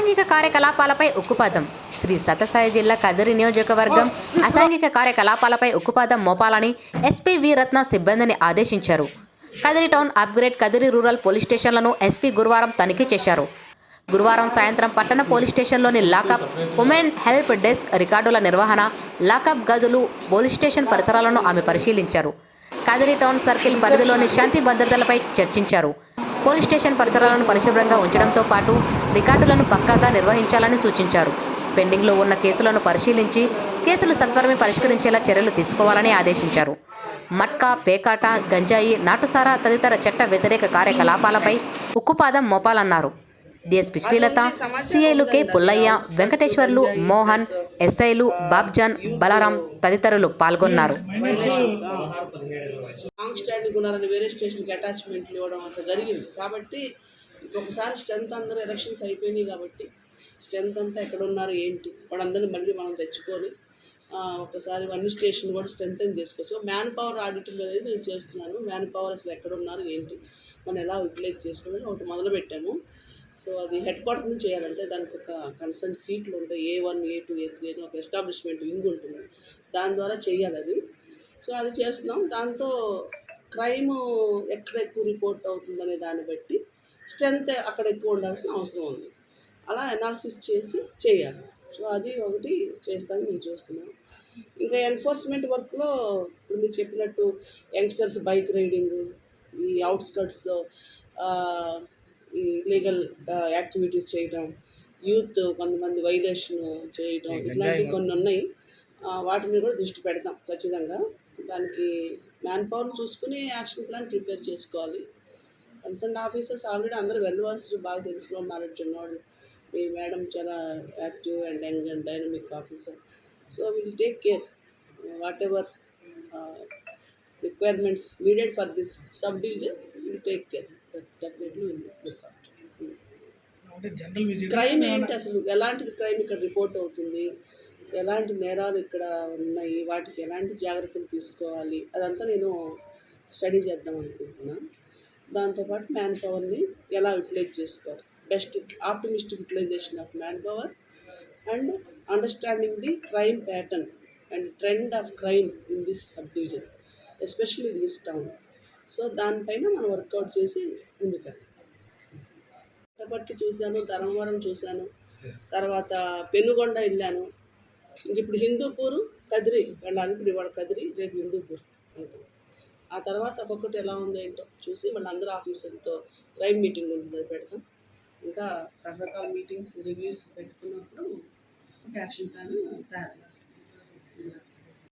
అసాంఘిక కార్యకలాపాలపై ఉక్కుపాదం. శ్రీ సతసాయి జిల్లా కదిరి నియోజకవర్గం అసాంఘిక కార్యకలాపాలపై ఉక్కుపాదం మోపాలని ఎస్పీ వి రత్న సిబ్బందిని ఆదేశించారు. Kadiri town upgrade Kadiri rural police స్టేషన్లను SP గురువారం తనిఖీ చేశారు. గురువారం సాయంత్రం పట్టణ పోలీస్ స్టేషన్లోని లాకప్ ఉమెన్ హెల్ప్ డెస్క్ రికార్డుల నిర్వహణ లాకప్ గదులు పోలీస్ స్టేషన్ పరిసరాలను ఆమె పరిశీలించారు. కదిరి టౌన్ సర్కిల్ పరిధిలోని శాంతి భద్రతలపై చర్చించారు. పోలీస్ స్టేషన్ పరిసరాలను పరిశుభ్రంగా ఉంచడంతో పాటు రికార్డులను పక్కాగా నిర్వహించాలని సూచించారు. పెండింగ్లో ఉన్న కేసులను పరిశీలించి కేసులు సత్వరమే పరిష్కరించేలా చర్యలు తీసుకోవాలని ఆదేశించారు. మట్కా పేకాట గంజాయి నాటుసారా తదితర చట్ట వ్యతిరేక కార్యకలాపాలపై ఉక్కుపాదం మోపాలన్నారు. డిఎస్పీ శ్రీలత సిఐలు కె పుల్లయ్య వెంకటేశ్వర్లు మోహన్ ఎస్ఐలు బాబ్జాన్ బలరాం తదితరులు పాల్గొన్నారు. లాంగ్ ఉన్నారని వేరే స్టేషన్కి అటాచ్మెంట్లు ఇవ్వడం అట్లా జరిగింది. కాబట్టి ఒకసారి స్ట్రెంత్ అందరూ ఎలక్షన్స్ అయిపోయినాయి కాబట్టి స్ట్రెంత్ అంతా ఎక్కడ ఉన్నారు ఏంటి? వాళ్ళందరినీ మళ్ళీ మనం తెచ్చుకొని ఒకసారి అన్ని స్టేషన్ కూడా స్ట్రెంగ్ చేసుకోవచ్చు. మ్యాన్ పవర్ ఆడిటింగ్ అనేది నేను చేస్తున్నాను. మ్యాన్ పవర్ అసలు ఎక్కడ ఉన్నారు ఏంటి? మనం ఎలా యూటిలైజ్ చేసుకోవాలి ఒకటి మొదలు పెట్టాము సో అది హెడ్ క్వార్టర్ నుంచి చేయాలంటే దానికి ఒక కన్సర్న్ సీట్లు ఉంటాయి. A one A two A three అని ఒక ఎస్టాబ్లిష్మెంట్ వింగ్ ఉంటుంది. దాని ద్వారా చేయాలి అది. సో అది చేస్తున్నాం. దాంతో క్రైమ్ ఎక్కడ ఎక్కువ రిపోర్ట్ అవుతుందనే దాన్ని బట్టి స్ట్రెంత్ అక్కడ ఎక్కువ ఉండాల్సిన అవసరం ఉంది. అలా అనాలిసిస్ చేసి చేయాలి. సో అది ఒకటి చేస్తాను నేను చూస్తున్నాను ఇంకా ఎన్ఫోర్స్మెంట్ వర్క్లో ఇప్పుడు మీరు చెప్పినట్టు యంగ్స్టర్స్ బైక్ రైడింగ్ ఈ అవుట్స్కట్స్లో ఈ లీగల్ యాక్టివిటీస్ చేయడం యూత్ కొంతమంది వైలేషన్ చేయడం ఇట్లాంటివి కొన్ని ఉన్నాయి. వాటి మీద కూడా దృష్టి పెడతాం ఖచ్చితంగా. దానికి మ్యాన్ పవర్ చూసుకుని యాక్షన్ ప్లాన్ ప్రిపేర్ చేసుకోవాలి. కన్సర్న్ ఆఫీసర్స్ ఆల్రెడీ అందరూ వెళ్ళవలసి బాగా తెలిసిన నాలెడ్జ్ ఉన్నవాళ్ళు మీ మేడం చాలా active and young and dynamic officer so will take care whatever requirements needed for this sub division will take care definitely అంటే జనరల్ విజిట్ క్రైమ్ ఏంటి అసలు? ఎలాంటి క్రైమ్ ఇక్కడ రిపోర్ట్ అవుతుంది? ఎలాంటి నేరాలు ఇక్కడ ఉన్నాయి? వాటికి ఎలాంటి జాగ్రత్తలు తీసుకోవాలి? అదంతా నేను స్టడీ చేద్దాం అనుకుంటున్నా. దాంతోపాటు మ్యాన్ పవర్ని ఎలా యూటిలైజ్ చేసుకోవాలి? Best optimistic utilisation of manpower and understanding the crime pattern and trend of crime in this sub division especially in this town. So దానిపైన మనం వర్కౌట్ చేసి ముందుకెళ్ళాలి. పుట్టపర్తి చూశాను ధర్మవరం చూశాను తర్వాత పెనుగొండ వెళ్ళాను. ఇప్పుడు హిందూపూర్ కదిరి వెళ్ళాలి. ఇప్పుడు ఇవాళ కదిరి రేపు హిందూపూర్ వెళ్తాం. ఆ తర్వాత ఒక్కొక్కటి ఎలా ఉందో ఏంటో చూసి మళ్ళీ అందరూ ఆఫీసర్తో క్రైమ్ మీటింగ్ ఉంటుంది పెడతాం. ఇంకా రకరకాల మీటింగ్స్ రివ్యూస్ పెట్టుకున్నప్పుడు ఒక యాక్షన్ ప్లాన్ తయారు చేస్తాం.